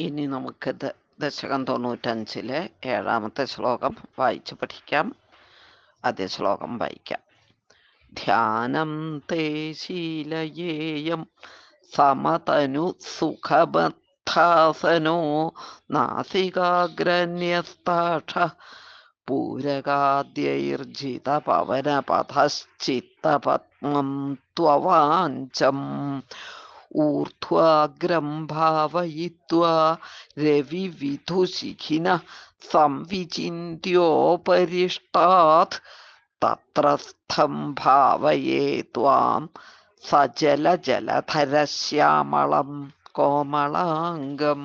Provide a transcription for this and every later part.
ഇനി നമുക്ക് ദശകം തൊണ്ണൂറ്റഞ്ചിലെ ഏഴാമത്തെ ശ്ലോകം വായിച്ചു പഠിക്കാം. അതേ ശ്ലോകം വായിക്കാം. ധ്യാനം തേ ശീലയേയം സമതനു സുഖബദ്ധാസനോ നാസികാഗ്രന്യസ്താക്ഷ പൂരകാദ്യൈർജിത പവനപഥശ്ചിത്തപത്മം ത്വവാഞ്ചം ഊർധ്വാഗ്രം ഭാവയിത്വാ രവിവിധുശിഖിന സംവിചിന്യോപരിഷ്ടാത് തത്രസ്ഥം ഭാവയേ ത്വാം സജലജലധരശ്യാമളം കോമളാംഗം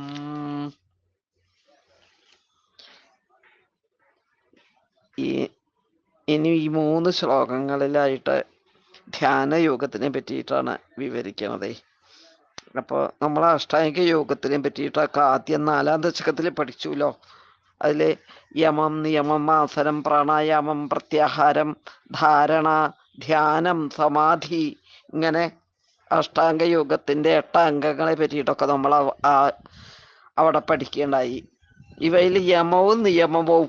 ഇനി ഈ മൂന്ന് ശ്ലോകങ്ങളിലായിട്ട് ധ്യാനയോഗത്തിനെ പറ്റിയിട്ടാണ് വിവരിക്കുന്നത് അപ്പോൾ നമ്മൾ അഷ്ടാംഗിക യോഗത്തിനെ പറ്റിയിട്ടൊക്കെ ആദ്യം നാലാം ദശകത്തിൽ പഠിച്ചുല്ലോ അതിൽ യമം നിയമം ആസനം പ്രാണായാമം പ്രത്യാഹാരം ധാരണ ധ്യാനം സമാധി ഇങ്ങനെ അഷ്ടാംഗ യോഗത്തിന്റെ എട്ട അംഗങ്ങളെ പറ്റിയിട്ടൊക്കെ നമ്മൾ അവിടെ പഠിക്കേണ്ടായി. ഇവയിൽ യമവും നിയമവും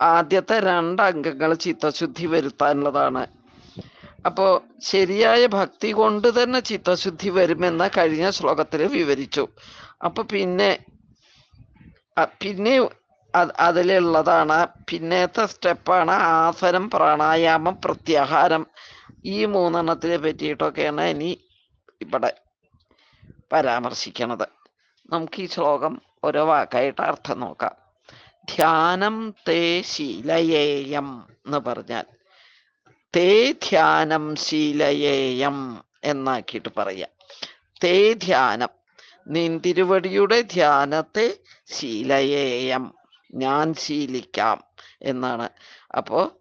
ആദ്യത്തെ രണ്ട് അംഗങ്ങൾ ചിത്തശുദ്ധി വരുത്താനുള്ളതാണ്. അപ്പോ ശരിയായ ഭക്തി കൊണ്ട് തന്നെ ചിത്തശുദ്ധി വരുമെന്ന കഴിഞ്ഞ ശ്ലോകത്തിൽ വിവരിച്ചു. അപ്പൊ പിന്നെ പിന്നെ അത് അതിലുള്ളതാണ് പിന്നത്തെ സ്റ്റെപ്പാണ് ആസനം പ്രാണായാമം പ്രത്യാഹാരം. ഈ മൂന്നെണ്ണത്തിനെ പറ്റിയിട്ടൊക്കെയാണ് ഇനി ഇവിടെ പരാമർശിക്കണത്. നമുക്ക് ഈ ശ്ലോകം ഓരോ വാക്കായിട്ട് അർത്ഥം നോക്കാം. ധ്യാനം തേ ശീലയേയം എന്ന് പറഞ്ഞാൽ തേ ധ്യാനം ശീലയേയം എന്നാക്കിയിട്ട് പറയാം. തേ ധ്യാനം. നിന്തിരുവടിയുടെ ധ്യാനത്തെ ശീലയേയം. ഞാൻ ശീലിക്കാം എന്നാണ്. അപ്പോ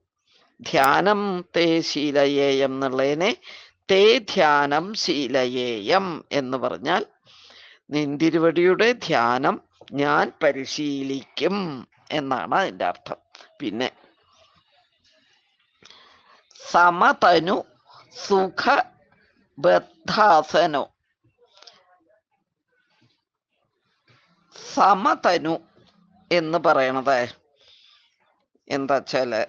ധ്യാനം തേ ശീലയേയം എന്നുള്ളതിനെ തേ ധ്യാനം ശീലയേയം എന്ന് പറഞ്ഞാൽ നിന്തിരുവടിയുടെ ധ്യാനം ഞാൻ പരിശീലിക്കും എന്നാണ് അതിന്റെ അർത്ഥം. പിന്നെ സമതനു സുഖ ബദ്ധാസനു സമതനു എന്ന് പറയണത് എന്താ വെച്ചാൽ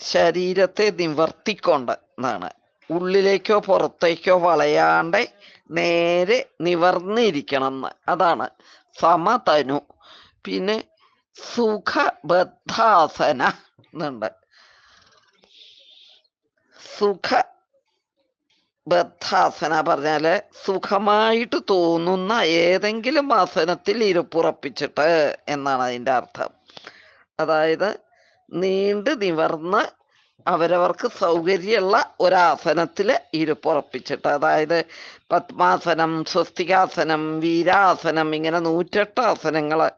ശരീരത്തെ നിവർത്തിക്കൊണ്ട് എന്നാണ്. ഉള്ളിലേക്കോ പുറത്തേക്കോ വളയാണ്ട് നേരെ നിവർന്നിരിക്കണം എന്ന് അതാണ് സമതനു. പിന്നെ സുഖബദ്ധാസന എന്നുണ്ട്. സുഖ ബദ്ധാസന പറഞ്ഞാൽ സുഖമായിട്ട് തോന്നുന്ന ഏതെങ്കിലും ആസനത്തിൽ ഇരുപ്പുറപ്പിച്ചിട്ട് എന്നാണ് അതിന്റെ അർത്ഥം. അതായത് നീണ്ട് നിവർന്ന് അവരവർക്ക് സൗകര്യമുള്ള ഒരാസനത്തിൽ ഇരുപ്പുറപ്പിച്ചിട്ട് അതായത് പത്മാസനം സ്വസ്തികാസനം വീരാസനം ഇങ്ങനെ നൂറ്റെട്ട് ആസനങ്ങൾ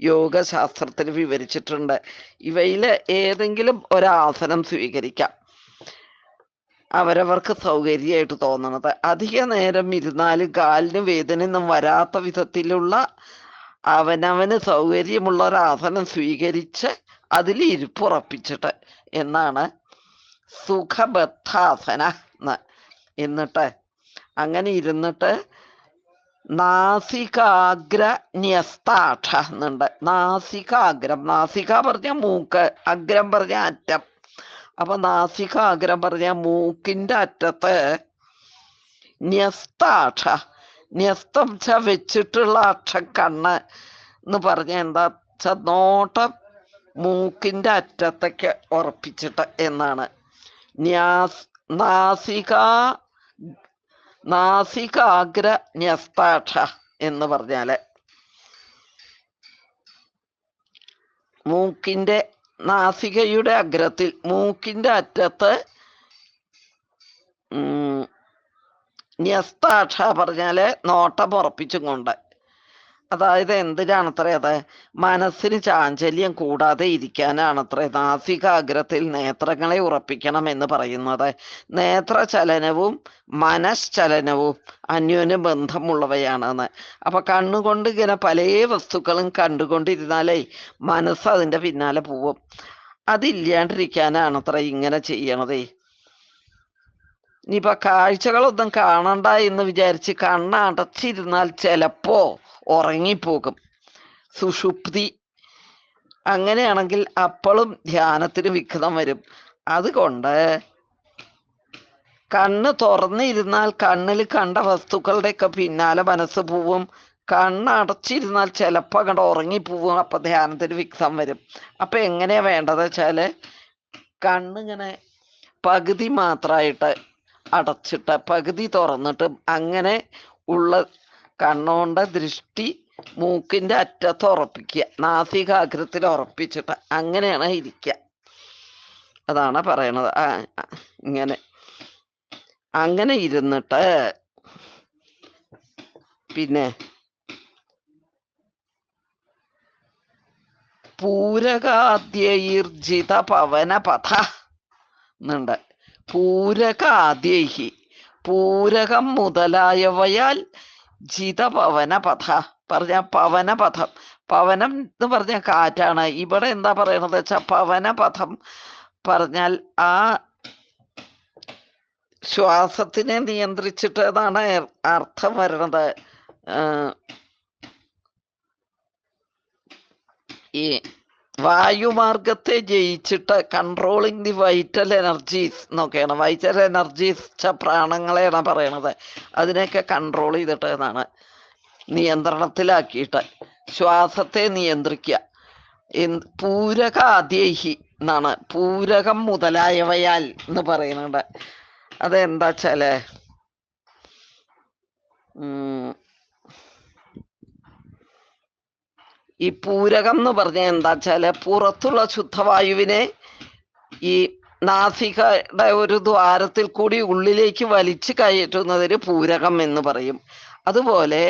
യോഗശാസ്ത്രത്തിൽ വിവരിച്ചിട്ടുണ്ട്. ഇവയിൽ ഏതെങ്കിലും ഒരാസനം സ്വീകരിക്കാം. അവരവർക്ക് സൗകര്യമായിട്ട് തോന്നണത്. അധിക നേരം ഇരുന്നാലും കാലിന് വേദനയൊന്നും വരാത്ത വിധത്തിലുള്ള അവനവന് സൗകര്യമുള്ള ഒരു ആസനം സ്വീകരിച്ച് അതിൽ ഇരിപ്പുറപ്പിച്ചിട്ട് എന്നാണ് സുഖബദ്ധാസന എന്ന് എന്നിട്ട് അങ്ങനെ ഇരുന്നിട്ട് നാസികാഗ്ര ന്യസ്താക്ഷ എന്നുണ്ട് നാസികാഗ്രം. നാസിക പറഞ്ഞ മൂക്ക് അഗ്രം പറഞ്ഞ അറ്റം. അപ്പൊ നാസിക അഗ്രം പറഞ്ഞ മൂക്കിന്റെ അറ്റത്ത് ന്യസ്താക്ഷ ന്യസ്തം ച വെച്ചിട്ടുള്ള അക്ഷ കണ്ണ് എന്ന് പറഞ്ഞ എന്താ ച നോട്ടം മൂക്കിന്റെ അറ്റത്തേക്ക് ഉറപ്പിച്ചിട്ട് എന്നാണ്. ന്യാസ് നാസിക നാസികാഗ്ര ന്യസ്താക്ഷ എന്ന് പറഞ്ഞാൽ മൂക്കിന്റെ നാസികയുടെ അഗ്രത്തിൽ മൂക്കിന്റെ അറ്റത്ത് ന്യസ്താക്ഷ പറഞ്ഞാൽ നോട്ടം ഉറപ്പിച്ചും കൊണ്ട്. അതായത് എന്തിനാണത്രേ അത്? മനസ്സിന് ചാഞ്ചല്യം കൂടാതെ ഇരിക്കാനാണത്രേ നാസികാഗ്രത്തിൽ നേത്രങ്ങളെ ഉറപ്പിക്കണം എന്ന് പറയുന്നത്. നേത്രചലനവും മനശ്ചലനവും അന്യോന്യ ബന്ധമുള്ളവയാണെന്ന്. അപ്പൊ കണ്ണുകൊണ്ട് ഇങ്ങനെ പല വസ്തുക്കളും കണ്ടുകൊണ്ടിരുന്നാലേ മനസ്സ് അതിന്റെ പിന്നാലെ പോവും. അതില്ലാണ്ടിരിക്കാനാണത്രേ ഇങ്ങനെ ചെയ്യണതേ. ഇനിയിപ്പൊ കാഴ്ചകളൊന്നും കാണണ്ട എന്ന് വിചാരിച്ച് കണ്ണടച്ചിരുന്നാൽ ചിലപ്പോ ഉറങ്ങിപ്പോകും. സുഷുപ്തി. അങ്ങനെയാണെങ്കിൽ അപ്പോഴും ധ്യാനത്തിന് വിഘ്നം വരും. അതുകൊണ്ട് കണ്ണ് തുറന്നിരുന്നാൽ കണ്ണിൽ കണ്ട വസ്തുക്കളുടെയൊക്കെ പിന്നാലെ മനസ്സ് പോവും. കണ്ണടച്ചിരുന്നാൽ ചിലപ്പോൾ അങ്ങോട്ട് ഉറങ്ങിപ്പോവും. അപ്പൊ ധ്യാനത്തിന് വിഘ്നം വരും. അപ്പൊ എങ്ങനെയാ വേണ്ടത് വെച്ചാൽ കണ്ണിങ്ങനെ പകുതി മാത്രമായിട്ട് അടച്ചിട്ട് പകുതി തുറന്നിട്ട് അങ്ങനെ ഉള്ള കണ്ണുകൊണ്ട് ദൃഷ്ടി മൂക്കിന്റെ അറ്റത്ത് ഉറപ്പിക്കുക. നാസികാഗ്രത്തിൽ ഉറപ്പിച്ചിട്ട് അങ്ങനെയാണ് ഇരിക്കുക. അതാണ് പറയണത്. ഇങ്ങനെ. അങ്ങനെ ഇരുന്നിട്ട് പിന്നെ പൂരകാദ്യർജിത പവന പഥ എന്നുണ്ട്. പൂരകാദ്യഹി പൂരകം മുതലായവയാൽ ജിതപവന പഥ. പറഞ്ഞ പവനപഥം പവനം എന്ന് പറഞ്ഞ കാറ്റാണ്. ഇവിടെ എന്താ പറയണത് വെച്ചാ പവനപഥം പറഞ്ഞാൽ ആ ശ്വാസത്തിനെ നിയന്ത്രിച്ചിട്ട് എന്നാണ് അർത്ഥം ഏർ ഈ വായുമാർഗത്തെ ജയിച്ചിട്ട് കൺട്രോളിങ് ദി വൈറ്റൽ എനർജീസ് എന്നൊക്കെയാണ്. വൈറ്റൽ എനർജീസ് പ്രാണങ്ങളെയാണ് പറയണത്. അതിനെയൊക്കെ കൺട്രോൾ ചെയ്തിട്ട് എന്നാണ് നിയന്ത്രണത്തിലാക്കിയിട്ട് ശ്വാസത്തെ നിയന്ത്രിക്കുക. പൂരക ആദ്യേഹി എന്നാണ്. പൂരകം മുതലായവയാൽ എന്ന് പറയുന്നുണ്ട്. അതെന്താ വെച്ചാൽ ഉം, ഈ പൂരകം എന്ന് പറഞ്ഞാൽ എന്താ വെച്ചാൽ പുറത്തുള്ള ശുദ്ധവായുവിനെ ഈ നാസികയുടെ ഒരു ദ്വാരത്തിൽ കൂടി ഉള്ളിലേക്ക് വലിച്ചു കയറ്റുന്നതിന് പൂരകം എന്ന് പറയും. അതുപോലെ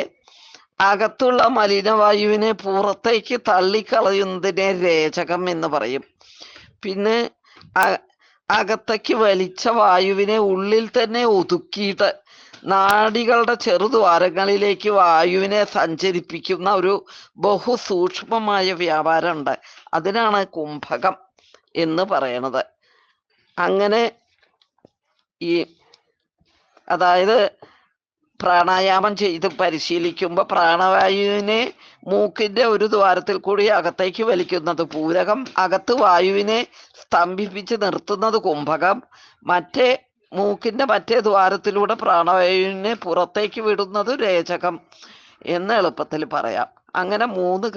അകത്തുള്ള മലിനവായുവിനെ പുറത്തേക്ക് തള്ളിക്കളയുന്നതിനെ രേചകം എന്ന് പറയും. പിന്നെ അകത്തേക്ക് വലിച്ച വായുവിനെ ഉള്ളിൽ തന്നെ ഒതുക്കിയിട്ട് നാഡികളുടെ ചെറുദ്വാരങ്ങളിലേക്ക് വായുവിനെ സഞ്ചരിപ്പിക്കുന്ന ഒരു ബഹുസൂക്ഷ്മമായ വ്യാപാരമുണ്ട്. അതിനാണ് കുംഭകം എന്ന് പറയണത് അങ്ങനെ ഈ അതായത് പ്രാണായാമം ചെയ്ത് പരിശീലിക്കുമ്പോൾ പ്രാണവായുവിനെ മൂക്കിന്റെ ഒരു ദ്വാരത്തിൽ കൂടി അകത്തേക്ക് വലിക്കുന്നത് പൂരകം അകത്ത് വായുവിനെ സ്തംഭിപ്പിച്ച് നിർത്തുന്നത് കുംഭകം മറ്റേ മൂക്കിന്റെ മറ്റേ ദ്വാരത്തിലൂടെ പ്രാണവായുവിനെ പുറത്തേക്ക് വിടുന്നത് രേചകം എന്ന് എളുപ്പത്തിൽ പറയാം. അങ്ങനെ മൂന്ന്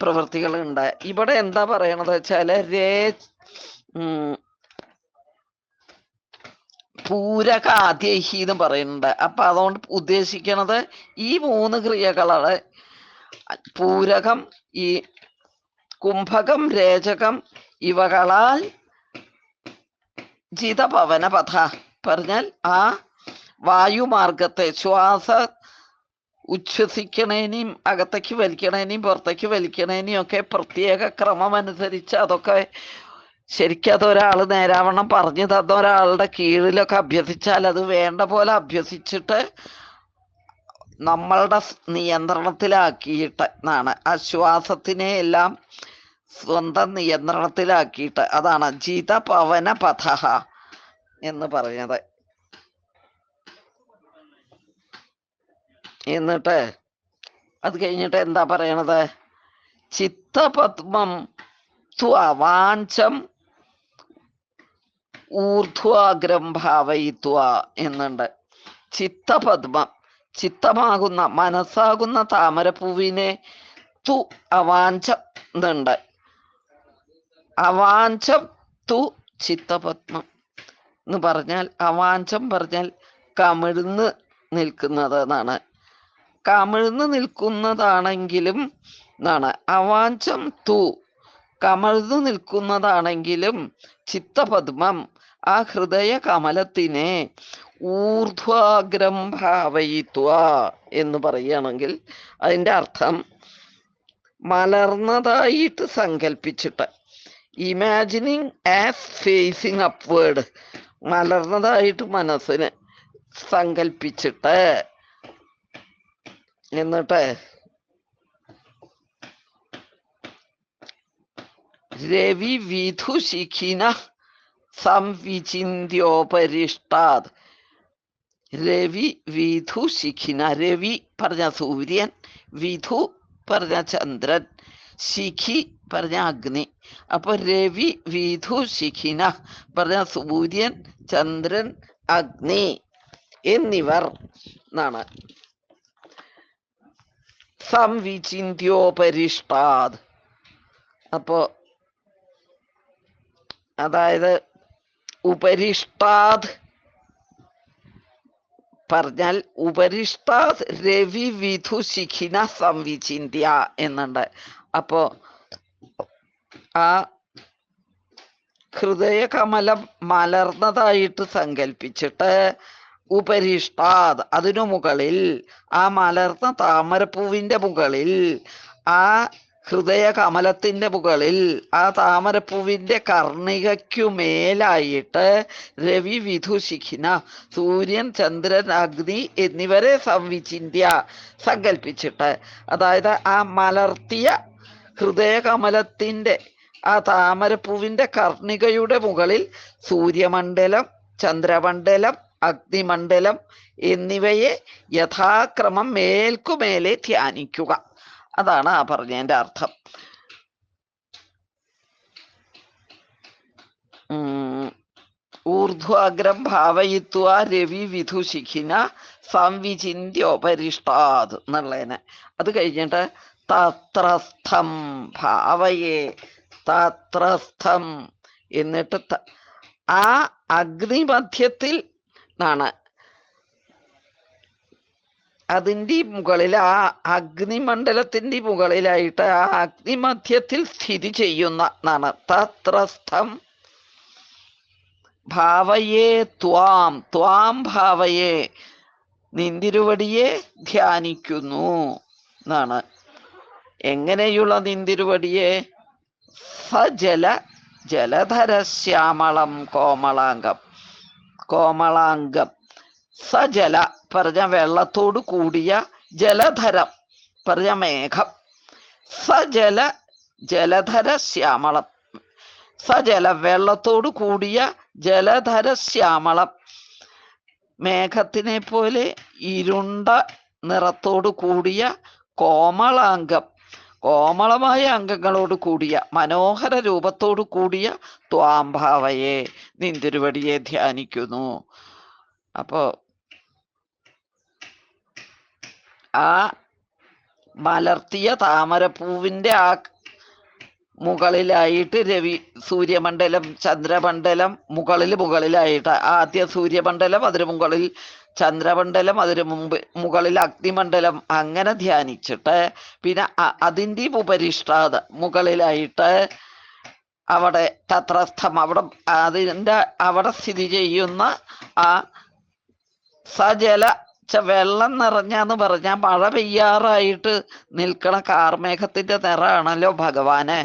പ്രവൃത്തികളുണ്ട് ഇവിടെ എന്താ പറയണത് വെച്ചാൽ രേ പൂരക ആദ്യഹി എന്ന് പറയുന്നുണ്ട്. അപ്പൊ അതുകൊണ്ട് ഉദ്ദേശിക്കണത് ഈ മൂന്ന് ക്രിയകളാണ്. പൂരകം ഈ കുംഭകം രേചകം ഇവകളാൽ ജിതപവന പഥ പറഞ്ഞാൽ ആ വായുമാർഗത്തെ ശ്വാസ ഉച്ഛ്വസിക്കണേനെയും അകത്തേക്ക് വലിക്കണേനെയും പുറത്തേക്ക് വലിക്കണേനെയും ഒക്കെ പ്രത്യേക ക്രമം അനുസരിച്ച് അതൊക്കെ ശരിക്കും അതൊരാൾ നേരാവണ്ണം പറഞ്ഞു തന്ന ഒരാളുടെ കീഴിലൊക്കെ അഭ്യസിച്ചാൽ അത് വേണ്ട പോലെ അഭ്യസിച്ചിട്ട് നമ്മളുടെ നിയന്ത്രണത്തിലാക്കിയിട്ട് എന്നാണ് ആ ശ്വാസത്തിനെ എല്ലാം സ്വന്തം നിയന്ത്രണത്തിലാക്കിയിട്ട് അതാണ് ജിത പവന പഥ എന്ന് പറഞ്ഞത്. എന്നിട്ട് അത് കഴിഞ്ഞിട്ട് എന്താ പറയണത്? ചിത്തപത്മം ത്വാവാഞ്ചം ഊർധ്വാഗ്രം ഭാവയിത്വ എന്നുണ്ട്. ചിത്തപത്മം ചിത്തമാകുന്ന മനസ്സാകുന്ന താമരപ്പൂവിനെ തു അവാഞ്ചം എന്നുണ്ട്. അവാഞ്ചം തു ചിത്തപത്മം എന്ന് പറഞ്ഞാൽ അവാഞ്ചം പറഞ്ഞാൽ കമിഴ്ന്ന് നിൽക്കുന്നത് എന്നാണ്. കമിഴ്ന്ന് നിൽക്കുന്നതാണെങ്കിലും എന്നാണ്. അവാഞ്ചം തു കമഴ്ന്നു നിൽക്കുന്നതാണെങ്കിലും ചിത്തപദ്മം ആ ഹൃദയ കമലത്തിനെ ഊർധ്വാഗ്രം ഭാവയിത്വ എന്ന് പറയുകയാണെങ്കിൽ അതിന്റെ അർത്ഥം മലർന്നതായിട്ട് സങ്കല്പിച്ചിട്ട് ഇമാജിനിങ് ആസ് ഫേസിങ് അപ്വേർഡ് മലർന്നതായിട്ട് മനസ്സിന് സങ്കല്പിച്ചിട്ട് എന്നിട്ട് രവി വിധു ശിഖിന സംവിചിന്യോപരിഷ്ടാത് രവി വിധു ശിഖിന രവി പറഞ്ഞ സൂര്യൻ വിധു പറഞ്ഞ ചന്ദ്രൻ. ശിഖി പറഞ്ഞ അഗ്നി. അപ്പൊ രവി വിധു ശിഖിന പറഞ്ഞ സൂര്യൻ ചന്ദ്രൻ അഗ്നി എന്നിവർ എന്നാണ് സംവിചിന്യോപരിഷ്ടാത് അപ്പോ അതായത് ഉപരിഷ്ടാത് പറഞ്ഞാൽ ഉപരിഷ്ടാത് രവി വിധു ശിഖിന സംവിചിന്യ എന്നുണ്ട്. അപ്പോ ആ ഹൃദയകമലം മലർന്നതായിട്ട് സങ്കല്പിച്ചിട്ട് ഉപരിഷ്ടാത് അതിനു മുകളിൽ ആ മലർന്ന താമരപ്പൂവിന്റെ മുകളിൽ ആ ഹൃദയ കമലത്തിന്റെ മുകളിൽ ആ താമരപ്പൂവിന്റെ കർണികയ്ക്കു മേലായിട്ട് രവി വിധു ശിഖിന സൂര്യൻ ചന്ദ്രൻ അഗ്നി എന്നിവരെ സംവിചിന്യ സങ്കല്പിച്ചിട്ട് അതായത് ആ മലർത്തിയ ഹൃദയകമലത്തിന്റെ ആ താമരപ്പൂവിന്റെ കർണികയുടെ മുകളിൽ സൂര്യമണ്ഡലം ചന്ദ്രമണ്ഡലം അഗ്നിമണ്ഡലം എന്നിവയെ യഥാക്രമം മേൽക്കുമേലെ ധ്യാനിക്കുക. അതാണ് ആ പറഞ്ഞതിന്റെ അർത്ഥം. ഊർധ്വാഗ്രം ഭാവയിത്വ രവി വിധുശിഖിന സംവിചിന്യോപരിഷ്ടാത് എന്നുള്ളതിനെ. അത് കഴിഞ്ഞിട്ട് തത്രസ്ഥം ഭാവയെ തത്രസ്ഥം എന്നിട്ട് ആ അഗ്നിമധ്യത്തിൽ ആണ് അതിന്റെ മുകളിൽ ആ അഗ്നിമണ്ഡലത്തിന്റെ മുകളിലായിട്ട് ആ അഗ്നിമധ്യത്തിൽ സ്ഥിതി ചെയ്യുന്ന എന്നാണ് തത്രസ്ഥം ഭാവയെ ത്വാം. ത്വാം ഭാവയെ നിന്തിരുവടിയെ ധ്യാനിക്കുന്നു എന്നാണ് എങ്ങനെയുള്ള നിന്തിരുവടിയെ? സജല ജലധര ശ്യാമളം കോമളാംഗം. കോമളാംഗം. സജല പറഞ്ഞ വെള്ളത്തോട് കൂടിയ ജലധരം പറഞ്ഞ മേഘം. സജല ജലധര ശ്യാമളം സജല വെള്ളത്തോട് കൂടിയ ജലധര ശ്യാമളം മേഘത്തിനെ പോലെ ഇരുണ്ട നിറത്തോട് കൂടിയ കോമളാംഗം. കോമളമായ അംഗങ്ങളോട് കൂടിയ മനോഹര രൂപത്തോടു കൂടിയ ത്വാംഭാവയെ നിന്തിരുവടിയെ ധ്യാനിക്കുന്നു. അപ്പോ ആ മലർത്തിയ താമരപ്പൂവിന്റെ ആ മുകളിലായിട്ട് രവി സൂര്യമണ്ഡലം ചന്ദ്രമണ്ഡലം മുകളിൽ മുകളിലായിട്ട്. ആദ്യ സൂര്യമണ്ഡലം അതിന് മുകളിൽ ചന്ദ്രമണ്ഡലം അതിന് മുമ്പ് മുകളിൽ അഗ്നിമണ്ഡലം. അങ്ങനെ ധ്യാനിച്ചിട്ട് പിന്നെ അതിന്റെ ഉപരിഷ്ടാത മുകളിലായിട്ട് അവിടെ തത്രസ്ഥം അവിടെ അതിന്റെ അവിടെ സ്ഥിതി ചെയ്യുന്ന ആ സജല വെള്ളം നിറഞ്ഞാന്ന് പറഞ്ഞാൽ മഴ പെയ്യാറായിട്ട് നിൽക്കണ കാർമേഘത്തിന്റെ നിറമാണല്ലോ ഭഗവാനെ.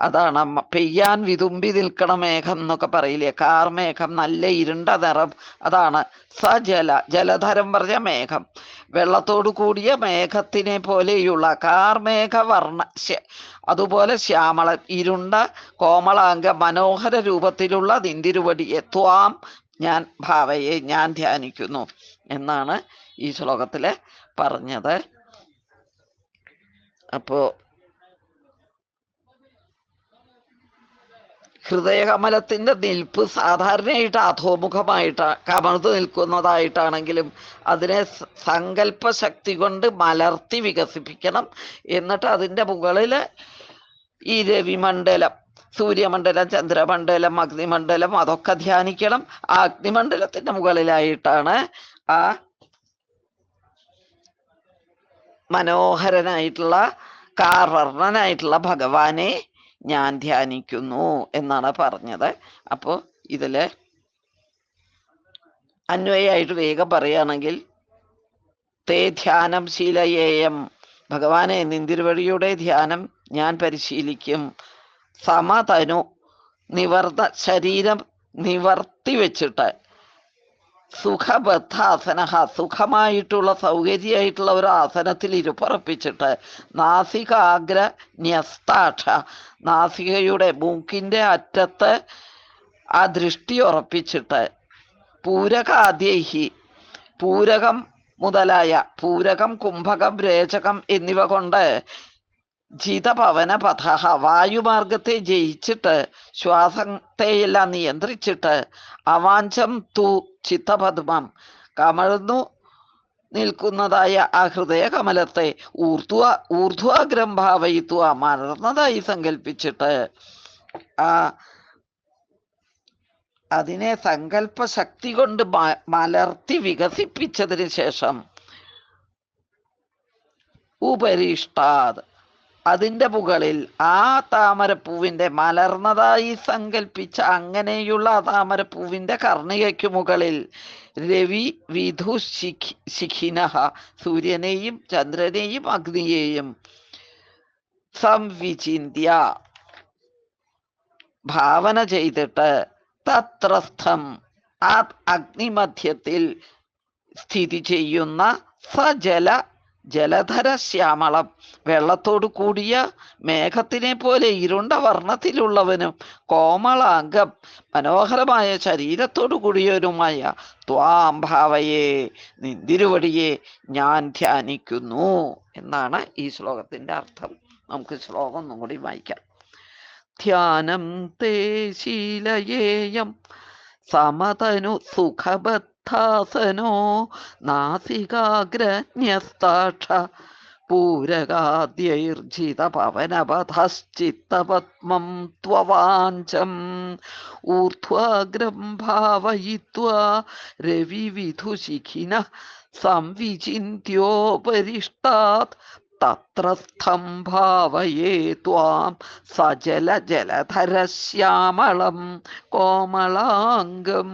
അതാണ് പെയ്യാൻ വിതുമ്പി നിൽക്കണ മേഘം എന്നൊക്കെ പറയില്ലേ? കാർമേഘം നല്ല ഇരുണ്ട നിറം. അതാണ് സജല ജലധരം പറഞ്ഞ മേഘം. വെള്ളത്തോടു കൂടിയ മേഘത്തിനെ പോലെയുള്ള കാർമേഘ വർണ അതുപോലെ ശ്യാമള ഇരുണ്ട കോമളാംഗ മനോഹര രൂപത്തിലുള്ള നിന്തിരുവടിയെ ത്വാം ഞാൻ ഭാവയെ ഞാൻ ധ്യാനിക്കുന്നു. എന്നാണ് ഈ ശ്ലോകത്തിൽ പറഞ്ഞത്. അപ്പോ ഹൃദയകമലത്തിന്റെ നിൽപ്പ് സാധാരണയായിട്ട് അധോമുഖമായിട്ട് കമഴ്ന്നു നിൽക്കുന്നതായിട്ടാണെങ്കിലും അതിനെ സങ്കല്പ ശക്തി കൊണ്ട് മലർത്തി വികസിപ്പിക്കണം. എന്നിട്ട് അതിന്റെ മുകളിൽ ഈ രവിമണ്ഡലം സൂര്യമണ്ഡലം ചന്ദ്രമണ്ഡലം അഗ്നിമണ്ഡലം അതൊക്കെ ധ്യാനിക്കണം. ആ അഗ്നിമണ്ഡലത്തിന്റെ മുകളിലായിട്ടാണ് ആ മനോഹരനായിട്ടുള്ള കാർവർണനായിട്ടുള്ള ഭഗവാനെ ഞാൻ ധ്യാനിക്കുന്നു എന്നാണ് പറഞ്ഞത്. അപ്പോൾ ഇതിൽ അന്വയായിട്ട് വേഗം പറയുകയാണെങ്കിൽ തേ ധ്യാനം ശീലയേയം ഭഗവാനെ നിന്തിരുവഴിയുടെ ധ്യാനം ഞാൻ പരിശീലിക്കും. സമതനു നിവർത്ത ശരീരം നിവർത്തി വെച്ചിട്ട് സുഖബദ്ധാസന സുഖമായിട്ടുള്ള സൗകര്യമായിട്ടുള്ള ഒരു ആസനത്തിൽ ഇരുപ്പുറപ്പിച്ചിട്ട് നാസികാഗ്ര ന്യസ്താക്ഷ നാസികയുടെ മൂക്കിന്റെ അറ്റത്ത് ആ ദൃഷ്ടി ഉറപ്പിച്ചിട്ട് പൂരകാദ്യൈഹി പൂരകം മുതലായ പൂരകം കുംഭകം രേചകം എന്നിവ കൊണ്ട് ജിതപവന പഥ വായുമാർഗത്തെ ജയിച്ചിട്ട് ശ്വാസത്തെയെല്ലാം നിയന്ത്രിച്ചിട്ട് അവാഞ്ചം തു ചിത്തപദ്മം. കമഴ്ന്നു നിൽക്കുന്നതായ ആ ഹൃദയ കമലത്തെ ഊർധ്വ ഊർധ്വാഗ്രം ഭാവയിത്വ മറന്നതായി സങ്കല്പിച്ചിട്ട് ആ അതിനെ സങ്കല്പ ശക്തി കൊണ്ട് മലർത്തി വികസിപ്പിച്ചതിന് ശേഷം ഉപരിഷ്ടാത്. അതിന്റെ മുകളിൽ ആ താമരപ്പൂവിന്റെ മലർന്നതായി സങ്കല്പിച്ച അങ്ങനെയുള്ള ആ താമരപ്പൂവിന്റെ കർണികയ്ക്ക് മുകളിൽ രവി വിധു ശിഖി ശിഖിനഹ സൂര്യനെയും ചന്ദ്രനെയും അഗ്നിയെയും സംവിചിന്യ ഭാവന ചെയ്തിട്ട് തത്രസ്ഥം ആ അഗ്നിമധ്യത്തിൽ സ്ഥിതി ചെയ്യുന്ന സജല ജലധര ശ്യാമളം വെള്ളത്തോടു കൂടിയ മേഘത്തിനെ പോലെ ഇരുണ്ട വർണത്തിലുള്ളവനും കോമളാംഗം മനോഹരമായ ശരീരത്തോടു കൂടിയവനുമായ ത്വാംഭാവയെ നിന്തിരുവടിയെ ഞാൻ ധ്യാനിക്കുന്നു എന്നാണ് ഈ ശ്ലോകത്തിന്റെ അർത്ഥം. നമുക്ക് ശ്ലോകം ഒന്നും കൂടി വായിക്കാം. ധ്യാനം തേ ശീലയേയം സമതനു സുഖബദ്ധാസനോ നാസികാഗ്രന്യസ്താക്ഷ. പൂരകാദ്യൈർജിത പവനപഥശ്ചിത്തപത്മം ത്വവാഞ്ചം. ഊർധ്വാഗ്രം ഭാവയിത്വാ രവിവിധുശിഖിന സംവിചിന്യോപരിഷ്ടാത് തത്രസ്ഥം ഭാവയേ ത്വാം സജല ജലധര ശ്യാമളം കോമളാംഗം.